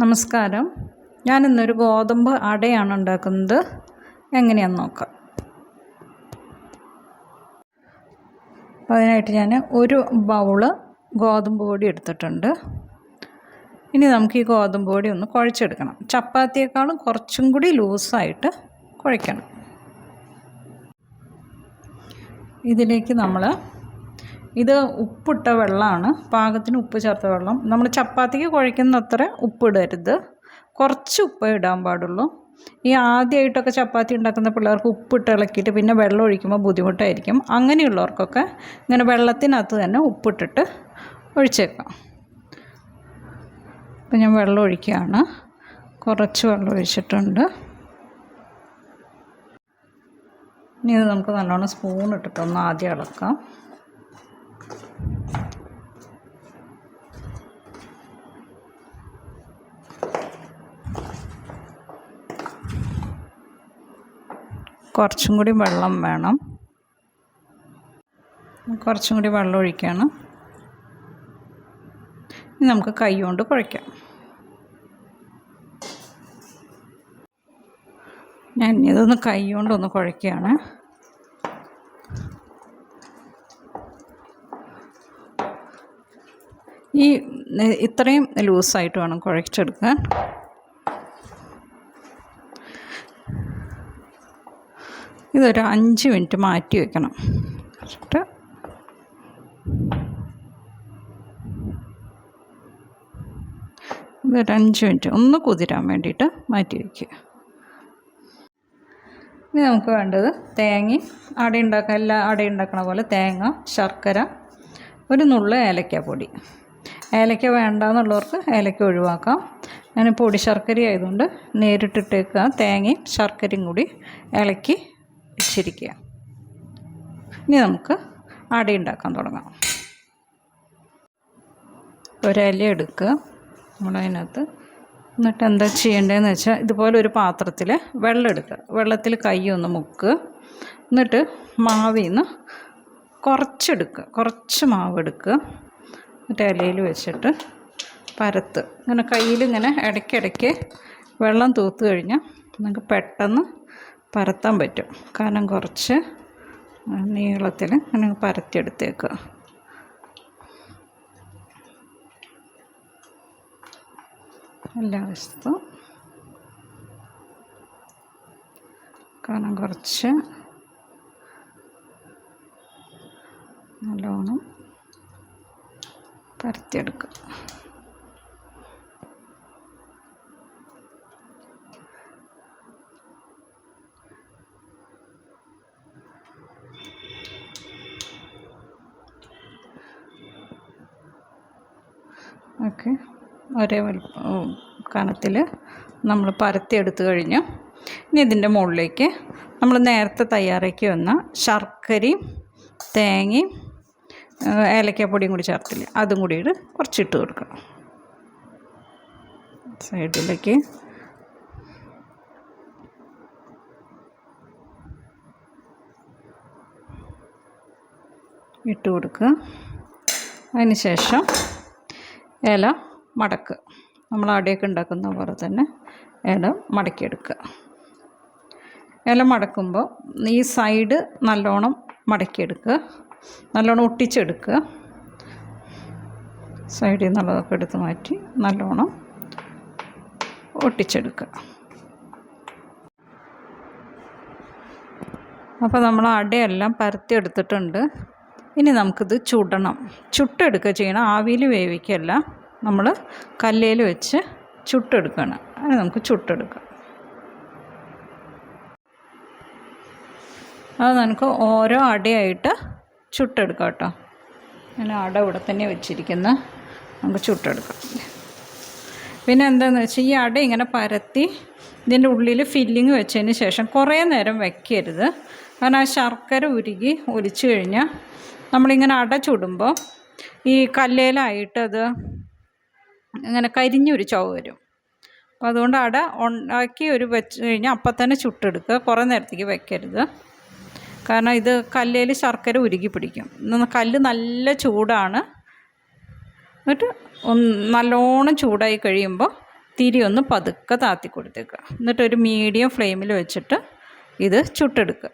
നമസ്കാരം. ഞാനിന്നൊരു ഗോതമ്പ് അടയാണ് ഉണ്ടാക്കുന്നത്. എങ്ങനെയാണെന്ന് നോക്കാം. അപ്പോൾ അതിനായിട്ട് ഞാൻ ഒരു ബൗൾ ഗോതമ്പ് പൊടി എടുത്തിട്ടുണ്ട്. ഇനി നമുക്ക് ഈ ഗോതമ്പ് പൊടി ഒന്ന് കുഴച്ചെടുക്കണം. ചപ്പാത്തിയേക്കാളും കുറച്ചും കൂടി ലൂസായിട്ട് കുഴയ്ക്കണം. ഇതിലേക്ക് നമ്മൾ ഇത് ഉപ്പിട്ട വെള്ളമാണ്. പാകത്തിന് ഉപ്പ് ചേർത്ത വെള്ളം. നമ്മൾ ചപ്പാത്തിക്ക് കുഴയ്ക്കുന്നത്ര ഉപ്പ് ഇടരുത് കുറച്ച് ഉപ്പ് ഇടാൻ പാടുള്ളൂ. ഈ ആദ്യമായിട്ടൊക്കെ ചപ്പാത്തി ഉണ്ടാക്കുന്ന പിള്ളേർക്ക് ഉപ്പിട്ട് ഇളക്കിയിട്ട് പിന്നെ വെള്ളം ഒഴിക്കുമ്പോൾ ബുദ്ധിമുട്ടായിരിക്കും. അങ്ങനെയുള്ളവർക്കൊക്കെ ഇങ്ങനെ വെള്ളത്തിനകത്ത് തന്നെ ഉപ്പിട്ടിട്ട് ഒഴിച്ചേക്കാം. അപ്പം ഞാൻ വെള്ളം ഒഴിക്കുകയാണ്. കുറച്ച് വെള്ളം ഒഴിച്ചിട്ടുണ്ട്. ഇനി ഇത് നമുക്ക് നല്ലോണം സ്പൂൺ ഇട്ടിട്ടൊന്ന് ആദ്യം ഇളക്കാം. കുറച്ചും കൂടി വെള്ളം വേണം. കുറച്ചും കൂടി വെള്ളം ഒഴിക്കുകയാണ് ഇനി നമുക്ക് കൈ കൊണ്ട് കുഴയ്ക്കാം. ഞാൻ ഇതൊന്ന് കൈ കൊണ്ടൊന്ന് കുഴയ്ക്കുകയാണ്. ഈ ഇത്രയും ലൂസായിട്ട് വേണം കുഴച്ചെടുക്കാൻ. ഇതൊരു അഞ്ച് മിനിറ്റ് മാറ്റി വെക്കണം. എന്നിട്ട് ഇതൊരു അഞ്ച് മിനിറ്റ് ഒന്ന് കുതിരാൻ വേണ്ടിയിട്ട് മാറ്റി വയ്ക്കുക ഇനി നമുക്ക് വേണ്ടത് തേങ്ങ. അട എല്ലാ അട ഉണ്ടാക്കണ പോലെ തേങ്ങ ശർക്കര ഒരു നുള്ള് ഏലക്കാപ്പൊടി ഏലക്ക വേണ്ടാന്നുള്ളവർക്ക് ഏലക്ക ഒഴിവാക്കാം. ഞാൻ പൊടി ശർക്കര ആയതുകൊണ്ട് നേരിട്ടിട്ടേക്കുക തേങ്ങയും ശർക്കരയും കൂടി ഇളക്കി വെച്ചിരിക്കുക. ഇനി നമുക്ക് അട ഉണ്ടാക്കാൻ തുടങ്ങാം. ഒരില എടുക്കുക. നമ്മളതിനകത്ത് എന്നിട്ട് എന്താ ചെയ്യേണ്ടതെന്ന് വെച്ചാൽ ഇതുപോലെ ഒരു പാത്രത്തിൽ വെള്ളം എടുക്കുക. വെള്ളത്തിൽ കൈ ഒന്ന് മുക്കുക. എന്നിട്ട് മാവിൽ നിന്ന് കുറച്ചെടുക്കുക കുറച്ച് മാവ് എടുക്കുക. എന്നിട്ട് ഇലയിൽ വെച്ചിട്ട് പരത്ത്. ഇങ്ങനെ കയ്യിൽ ഇങ്ങനെ ഇടയ്ക്കിടയ്ക്ക് വെള്ളം തൂത്ത് കഴിഞ്ഞാൽ നമുക്ക് പെട്ടെന്ന് പരത്താൻ പറ്റും. കാരണം കുറച്ച് നീളത്തിൽ ഇങ്ങനെ പരത്തിയെടുത്തേക്കുക എല്ലാ വശത്തും. കാരണം കുറച്ച് നല്ലോണം പരത്തിയെടുക്കുക ഓക്കെ. ഒരേ കനത്തിൽ നമ്മൾ പരത്തിയെടുത്ത് കഴിഞ്ഞു. ഇനി ഇതിന്റെ മുകളിലേക്ക് നമ്മൾ നേരത്തെ തയ്യാറാക്കി വന്ന ശർക്കരയും തേങ്ങയും ഏലക്കാപ്പൊടിയും കൂടി ചേർത്തില്ല അതും കൂടി ഇട്ട് കുറച്ചിട്ട് കൊടുക്കണം. സൈഡിലേക്ക്. ഇട്ട് കൊടുക്കുക. അതിന് ശേഷം ഇല മടക്കുക. നമ്മൾ അടയൊക്കെ ഉണ്ടാക്കുന്ന പോലെ തന്നെ ഇല മടക്കിയെടുക്കുക. ഇല മടക്കുമ്പോൾ ഈ സൈഡ് നല്ലോണം മടക്കിയെടുക്കുക. നല്ലോണം ഒട്ടിച്ചെടുക്കുക. സൈഡിൽ നിന്നുള്ളതൊക്കെ എടുത്ത് മാറ്റി നല്ലോണം ഒട്ടിച്ചെടുക്കുക. അപ്പോൾ നമ്മൾ അടയെല്ലാം പരത്തി എടുത്തിട്ടുണ്ട്. ഇനി നമുക്കിത് ചുടണം. ചുട്ടെടുക്കുക ചെയ്യണം. ആവിയിൽ വേവിക്കല്ല. നമ്മൾ കല്ലേൽ വെച്ച് ചുട്ടെടുക്കണം അത് നമുക്ക് ചുട്ടെടുക്കാം. അത് നമുക്ക് ഓരോ അടയായിട്ട് ചുട്ടെടുക്കാം കേട്ടോ. ഞാൻ അട ഇവിടെ തന്നെ വെച്ചിരിക്കുന്ന. നമുക്ക് ചുട്ടെടുക്കാം. പിന്നെ എന്താണെന്ന് വെച്ചാൽ ഈ അട ഇങ്ങനെ പരത്തി ഇതിന്റെ ഉള്ളിൽ ഫില്ലിങ് വെച്ചതിന് ശേഷം കുറേ നേരം വെക്കരുത്. കാരണം ആ ശർക്കര ഉരുകി ഒലിച്ചു കഴിഞ്ഞാൽ നമ്മളിങ്ങനെ അട ചുടുമ്പോൾ ഈ കല്ലേലായിട്ട് അത് ഇങ്ങനെ കരിഞ്ഞൊരു ചോവ് വരും. അപ്പോൾ അതുകൊണ്ട് അട ഉണ്ടാക്കി ഒരു വെച്ച് കഴിഞ്ഞാൽ അപ്പം തന്നെ ചുട്ടെടുക്കുക. കുറേ നേരത്തേക്ക് വെക്കരുത്. കാരണം ഇത് കല്ലേൽ ശർക്കര ഉരുകി പിടിക്കും. കല്ല് നല്ല ചൂടാണ്. എന്നിട്ട് ഒന്ന് നല്ലോണം ചൂടായി കഴിയുമ്പോൾ തിരി ഒന്ന് പതുക്കെ താത്തി കൊടുത്തേക്കുക. എന്നിട്ട് ഒരു മീഡിയം ഫ്ലെയിമിൽ വെച്ചിട്ട് ഇത് ചുട്ടെടുക്കുക.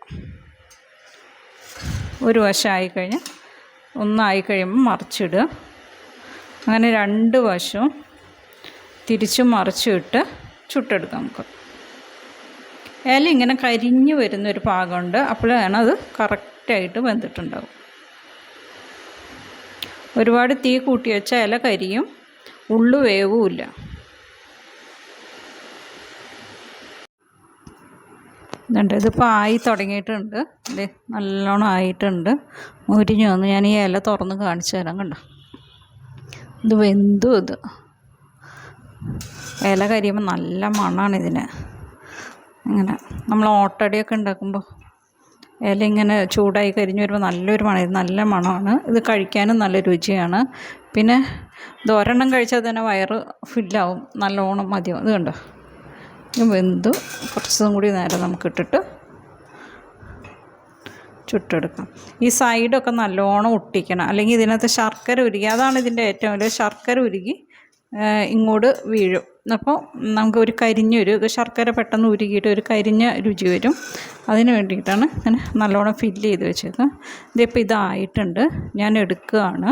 ഒരു വശമായി കഴിഞ്ഞ് ഒന്നായി കഴിയുമ്പോൾ മറിച്ചിടുക. അങ്ങനെ രണ്ട് വശവും തിരിച്ചും മറിച്ചും ഇട്ട് ചുട്ടെടുക്കാം നമുക്ക്. ഇല ഇങ്ങനെ കരിഞ്ഞു വരുന്ന വരുന്നൊരു പാകമുണ്ട്. അപ്പോഴാണ് അത് കറക്റ്റായിട്ട് വെന്തിട്ടുണ്ടാവും ഒരുപാട് തീ കൂട്ടി വെച്ചാൽ ഇല കരിയും ഉള്ളു വേവുമില്ല ഇതുണ്ട്. ഇതിപ്പോൾ ആയി തുടങ്ങിയിട്ടുണ്ട്. അല്ലേ നല്ലോണം ആയിട്ടുണ്ട്. മുരിഞ്ഞു വന്ന്. ഞാൻ ഈ ഇല തുറന്ന് കാണിച്ചു തരാം കണ്ടോ? ഇത് വെന്തു ഇത്. ഇല കരിയുമ്പോൾ നല്ല മണമാണ് ഇതിന്. ഇങ്ങനെ നമ്മൾ ഓട്ടടയൊക്കെ ഉണ്ടാക്കുമ്പോൾ ഇല ഇങ്ങനെ ചൂടായി കരിഞ്ഞു വരുമ്പോൾ നല്ലൊരു മണം നല്ല മണമാണ്. ഇത് കഴിക്കാനും നല്ല രുചിയാണ്. പിന്നെ ഇത് ഒരെണ്ണം കഴിച്ചാൽ തന്നെ വയറ് ഫില്ലാവും. നല്ലോണം മതിയാവും. ഇത് കണ്ടോ? വെന്തു. കുറച്ചും കൂടി നേരം നമുക്ക് ഇട്ടിട്ട് ചുട്ടെടുക്കാം. ഈ സൈഡൊക്കെ നല്ലോണം ഒട്ടിക്കണം. അല്ലെങ്കിൽ ഇതിനകത്ത് ശർക്കര ഉരുകി അതാണ് ഇതിന്റെ ഏറ്റവും വലിയ ശർക്കര ഉരുകി ഇങ്ങോട്ട് വീഴും. അപ്പോൾ നമുക്ക് ഒരു കരിഞ്ഞ ഒരു ശർക്കര പെട്ടെന്ന് ഉരുകിയിട്ട് ഒരു കരിഞ്ഞ രുചി വരും. അതിന് വേണ്ടിയിട്ടാണ് ഞാൻ നല്ലോണം ഫില്ല് ചെയ്ത് വെച്ചത്. ഇതിപ്പോൾ ഇതായിട്ടുണ്ട്. ഞാൻ എടുക്കുകയാണ്.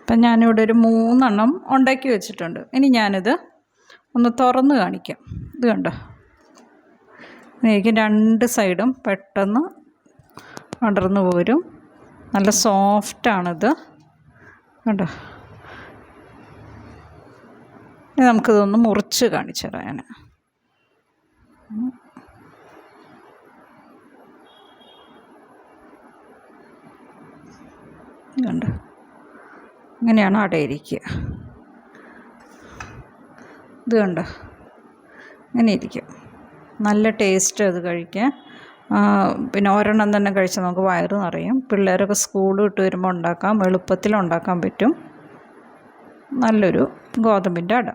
അപ്പം ഞാനിവിടെ ഒരു മൂന്നെണ്ണം ഉണ്ടാക്കി വെച്ചിട്ടുണ്ട്. ഇനി ഞാനിത് ഒന്ന് തുറന്ന് കാണിക്കാം. ഇത് കണ്ടോ? എനിക്ക് രണ്ട് സൈഡും പെട്ടെന്ന് അടർന്നു പോരും. നല്ല സോഫ്റ്റാണിത് കണ്ടോ? ഇനി നമുക്കിതൊന്ന് മുറിച്ച് കാണിച്ചു തരാം കണ്ട്. ഇങ്ങനെയാണ് അടയിരിക്കുക ഇത് കണ്ടോ. ഇങ്ങനെ ഇരിക്കും നല്ല ടേസ്റ്റ് അത് കഴിക്കാൻ പിന്നെ ഒരെണ്ണം തന്നെ കഴിച്ചാൽ നമുക്ക് വയറ് നിറയും. പിള്ളേരൊക്കെ സ്കൂൾ വിട്ട് വരുമ്പോൾ ഉണ്ടാക്കാം. എളുപ്പത്തിൽ ഉണ്ടാക്കാൻ പറ്റും. നല്ലൊരു ഗോതമ്പിന്റെ അട.